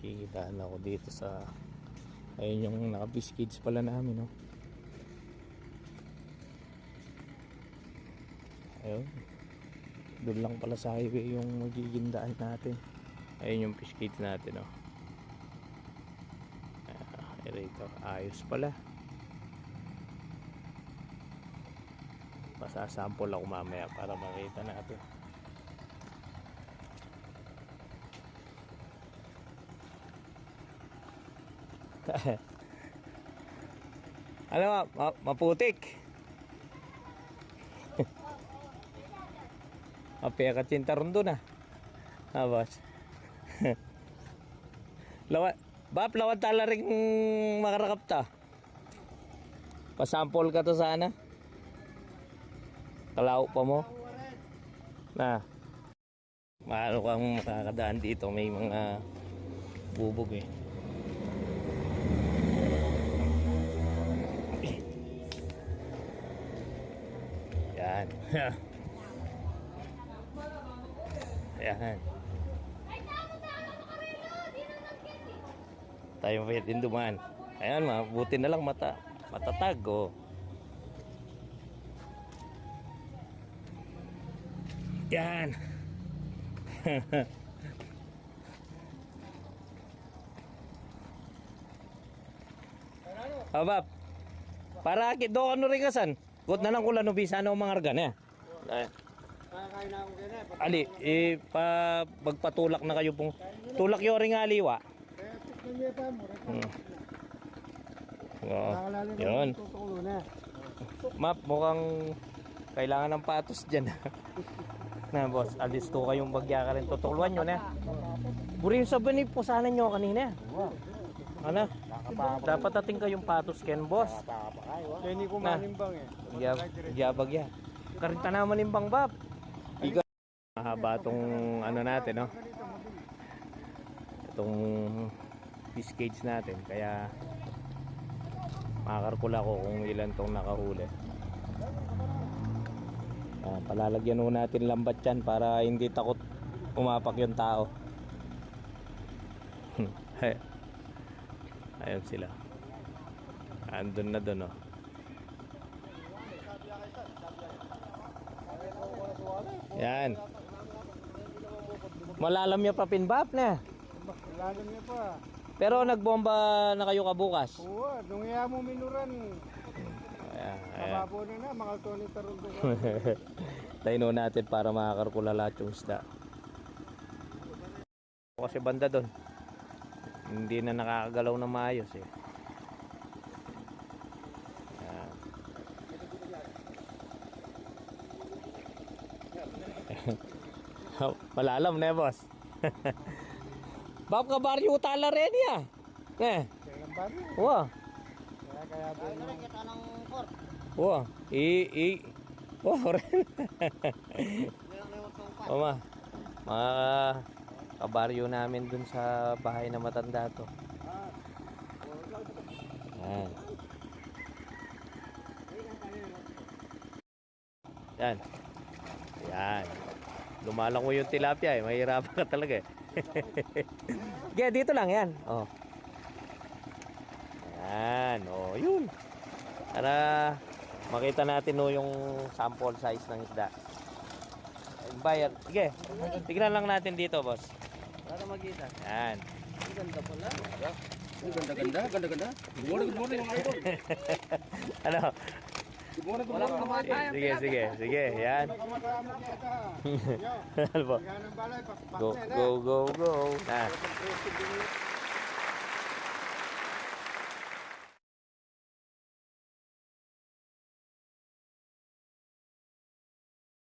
kikitaan ako dito sa ayun yung naka kids pala namin no ayun. Doon lang pala sa highway yung magiging daan natin. Ayun yung fish natin no ah, rito ayos pala. Pasasample ako mamaya para makita natin ano ma, ma maputik Apia ka cintaron doon ah. Ah, boss. lawat, bap, lawat tala rin makarakap ta. Pasample ka to sana. Kalao pa mo. Na. Maano kang makakadaan dito. May mga bubog eh. Yan. Yan. Tayo pwede din dumaan. Ayan, mabuti na lang mata. Matatag, oh. Yan. Abab. Para kit do ano rin kasan. Gut na lang kula no bisa no mga argan eh. Ay. Kakain na ako. Ali, eh, pa, magpatulak na kayo pong tulak yung ring aliwa. Hmm. Oo. Yun. Map, mukhang kailangan ng patos dyan. na boss, alis to kayong bagya ka rin. Tutuluan nyo na. Buri yung sabi ni pusanan nyo kanina. Ano? Dapat ating kayong patos ken boss. Kaya hindi ko Na. manimbang eh. Giyab, giyabag ya. Karinta naman yung bang bab. Iga. Mahaba tong ano natin, no? Itong fish cage natin. Kaya makakarkula ko kung ilan tong nakahuli. Ah, palalagyan ho natin lambat yan para hindi takot umapak yung tao. Ayun sila. Andun na dun, oh. Yan. Malalam niya pa pinbap na. Lalim niya pa. Pero nagbomba na kayo kabukas. Oo, nung iya mo minuran. Ayan, ayan. Mababo na na, mga Tony Tarundo. Tayo natin para makakarkula lahat yung isda. Kasi banda doon. Hindi na nakakagalaw na maayos eh. Ayan. Malalam na eh, boss. Bab ka baryo tala rin ya. Eh, wah. Kaya kaya ba yun? Wah, i i Wah, rin. Mama, mga kabaryo namin dun sa bahay na matanda to. Yan. Yan. Yan. Lumalango yung tilapia eh. Mahirapan ka talaga eh. Kaya dito lang yan. Oh. Yan. Oh, yun. Para makita natin no yung sample size ng isda. Bayad. Sige. Tignan lang natin dito, boss. Para makita. Yan. Ang ganda pala. Ang ganda-ganda, ganda-ganda. Good morning, good morning mga idol. Ano? Good morning, good morning mga idol. Sige, sige, sige. Yan. Go, go, go, go. Ah.